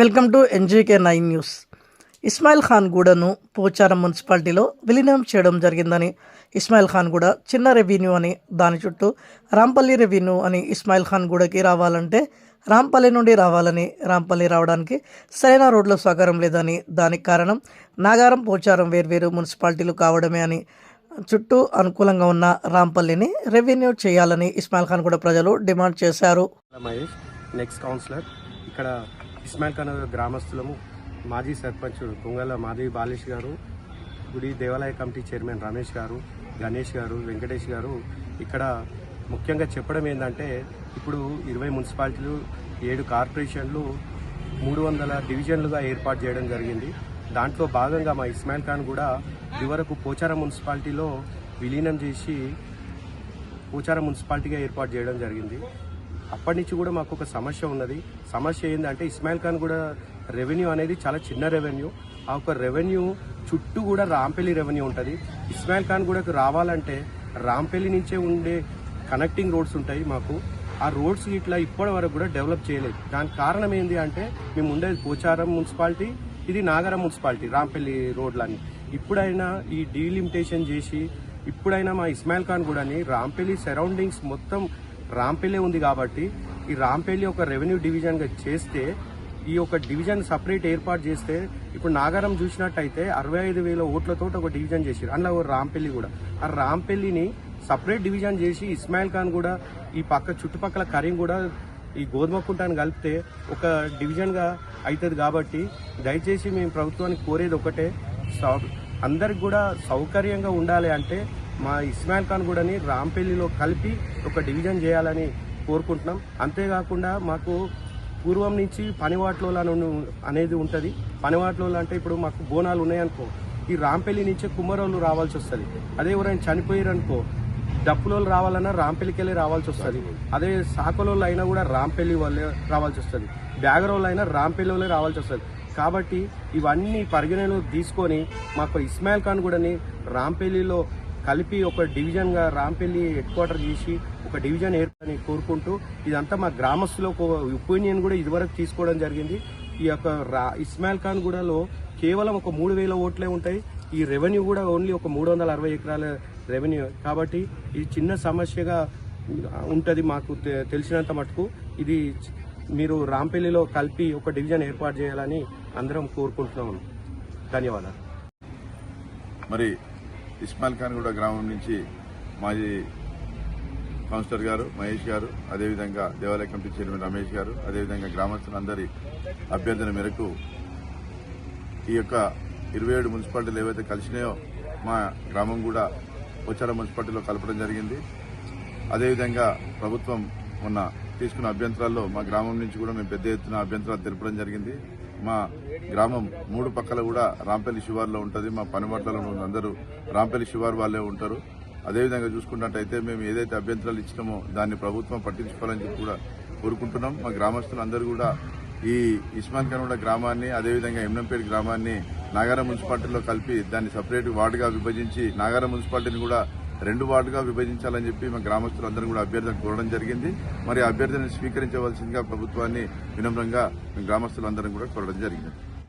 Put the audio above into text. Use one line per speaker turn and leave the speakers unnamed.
Welcome to NGK nine news. Ismail Khan గూడను Pocharam మున్సిపాలిటీలో విలీనం చేయడం జరిగిందని ఇస్మాయిల్ ఖాన్ గూడ చిన్న రెవెన్యూ అని దాని చుట్టూ రాంపల్లి రెవెన్యూ అని ఇస్మాయిల్ ఖాన్ గూడకి రావాలంటే రాంపల్లి నుండి రావాలని రాంపల్లి రావడానికి సరైన రోడ్ల సహకారం లేదని దానికి కారణం నాగారం పోచారం వేర్వేరు మున్సిపాలిటీలు కావడమే అని చుట్టూ అనుకూలంగా ఉన్న రాంపల్లిని రెవెన్యూ చేయాలని ఇస్మాయిల్ ఖాన్ గూడ ప్రజలు డిమాండ్ చేశారు.
నెక్స్ట్ కౌన్సిలర్ ఇక్కడ ఇస్మాయిల్ ఖాన్ గ్రామస్తులము. మాజీ సర్పంచ్ కొంగల మాధవి బాలేష్ గారు గుడి దేవాలయ కమిటీ చైర్మన్ రమేష్ గారు గణేష్ గారు వెంకటేష్ గారు. ఇక్కడ ముఖ్యంగా చెప్పడం ఏంటంటే ఇప్పుడు ఇరవై మున్సిపాలిటీలు ఏడు కార్పొరేషన్లు మూడు వందల డివిజన్లుగా ఏర్పాటు చేయడం జరిగింది. దాంట్లో భాగంగా మా ఇస్మాయిల్ ఖాన్ కూడా ఇదివరకు పోచారం మున్సిపాలిటీలో విలీనం చేసి పోచారం మున్సిపాలిటీగా ఏర్పాటు చేయడం జరిగింది. అప్పటి నుంచి కూడా మాకు ఒక సమస్య ఉన్నది. సమస్య ఏంటంటే ఇస్మాయిల్ ఖాన్ కూడా రెవెన్యూ అనేది చాలా చిన్న రెవెన్యూ ఆ ఒక రెవెన్యూ చుట్టూ కూడా రాంపల్లి రెవెన్యూ ఉంటుంది. ఇస్మాయిల్ ఖాన్ కూడా రావాలంటే రాంపల్లి నుంచే ఉండే కనెక్టింగ్ రోడ్స్ ఉంటాయి మాకు. ఆ రోడ్స్ ఇట్లా ఇప్పటి వరకు కూడా డెవలప్ చేయలేదు. దానికి కారణం ఏంటి అంటే మేము ఉండేది పోచారం మున్సిపాలిటీ ఇది నాగరం మున్సిపాలిటీ రాంపల్లి రోడ్లని ఇప్పుడైనా ఈ డీలిమిటేషన్ చేసి ఇప్పుడైనా మా ఇస్మాయిల్ ఖాన్ కూడాని రాంపల్లి సరౌండింగ్స్ మొత్తం రాంపల్లి ఉంది కాబట్టి ఈ రాంపెల్లి ఒక రెవెన్యూ డివిజన్గా చేస్తే ఈ యొక్క డివిజన్ సపరేట్ ఏర్పాటు చేస్తే ఇప్పుడు నాగారం చూసినట్టయితే అరవై ఐదు వేల ఓట్లతో ఒక డివిజన్ చేసారు అందులో ఒక రాంపల్లి కూడా. ఆ రాంపల్లిని సపరేట్ డివిజన్ చేసి ఇస్మాయిల్ ఖాన్ కూడా ఈ పక్క చుట్టుపక్కల కరీం కూడా ఈ గోధుమకుంటాన్ని కలిపితే ఒక డివిజన్గా అవుతుంది కాబట్టి దయచేసి మేము ప్రభుత్వానికి కోరేది ఒకటే. సౌ- అందరికి కూడా సౌకర్యంగా ఉండాలి అంటే మా ఇస్మాయిల్ ఖాన్ కూడాని రాంపల్లిలో కలిపి ఒక డివిజన్ చేయాలని కోరుకుంటున్నాం. అంతేకాకుండా మాకు పూర్వం నుంచి పనివాట్లోలు అనేది ఉంటుంది. పనివాట్లోలు అంటే ఇప్పుడు మాకు బోనాలు ఉన్నాయనుకో ఈ రాంపల్లి నుంచే కుమ్మరోళ్ళు రావాల్సి వస్తుంది. అదే ఎవరైనా చనిపోయారు అనుకో డప్పులోళ్ళు రావాలన్నా రాంపల్లికి వెళ్ళి రావాల్సి వస్తుంది. అదే సాకలోళ్ళు అయినా కూడా రాంపల్లి వాళ్ళే రావాల్సి వస్తుంది. బ్యాగరోళ్ళు అయినా రాంపల్లి వాళ్ళే రావాల్సి వస్తుంది. కాబట్టి ఇవన్నీ పరిగణనలో తీసుకొని మాకు ఇస్మాయిల్ ఖాన్ కూడాని రాంపల్లిలో కలిపి ఒక డివిజన్గా రాంపల్లి హెడ్ క్వార్టర్ చేసి ఒక డివిజన్ ఏర్పడని కోరుకుంటూ ఇదంతా మా గ్రామస్తుల ఒక ఒపీనియన్ కూడా ఇదివరకు తీసుకోవడం జరిగింది. ఈ యొక్క రా ఇస్మాయిల్ ఖాన్ గూడలో కేవలం ఒక మూడు వేల ఓట్లే ఉంటాయి. ఈ రెవెన్యూ కూడా ఓన్లీ ఒక మూడు వందల అరవై ఎకరాల రెవెన్యూ. కాబట్టి ఇది చిన్న సమస్యగా ఉంటుంది మాకు తె- తెలిసినంత మటుకు. ఇది మీరు రాంపల్లిలో కలిపి ఒక డివిజన్ ఏర్పాటు చేయాలని అందరం కోరుకుంటున్నాం ధన్యవాదాలు.
మరి ఇస్మాయిల్ ఖాన్ కూడా గ్రామం నుంచి మాజీ కౌన్సిలర్ గారు మహేష్ గారు అదేవిధంగా దేవాలయ కమిటీ చైర్మన్ రమేష్ గారు అదేవిధంగా గ్రామస్తులందరి అభ్యర్థన మేరకు ఈ యొక్క ఇరవై ఏడు మున్సిపాలిటీలు ఏవైతే కలిసినాయో మా గ్రామం కూడా పోచారం మున్సిపాలిటీలో కలపడం జరిగింది. అదేవిధంగా ప్రభుత్వం మొన్న తీసుకున్న అభ్యంతరాల్లో మా గ్రామం నుంచి కూడా మేము పెద్ద ఎత్తున అభ్యంతరాలు తెలపడం జరిగింది. మా గ్రామం మూడు పక్కల కూడా రాంపల్లి శివార్లో ఉంటుంది. మా పనిబాట్లలో అందరూ రాంపల్లి శివారు వాళ్ళే ఉంటారు. అదేవిధంగా చూసుకున్నట్టయితే మేము ఏదైతే అభ్యంతరాలు ఇచ్చినామో దాన్ని ప్రభుత్వం పట్టించుకోవాలని చెప్పి కూడా కోరుకుంటున్నాం. మా గ్రామస్తులు అందరూ కూడా ఈ ఇస్మాన్ ఖాన్ గ్రామాన్ని అదేవిధంగా ఎమ్నంపేట గ్రామాన్ని నాగారం మున్సిపాలిటీలో కలిపి దాన్ని సపరేట్ వార్డుగా విభజించి నాగారం మున్సిపాలిటీని కూడా రెండు వార్డుగా విభజించాలని చెప్పి మా గ్రామస్తులందరూ కూడా అభ్యర్థన కోరడం జరిగింది. మరి ఆ అభ్యర్థనను స్వీకరించవలసిందిగా ప్రభుత్వాన్ని వినమ్రంగా గ్రామస్తులందరం కూడా కోరడం జరిగింది.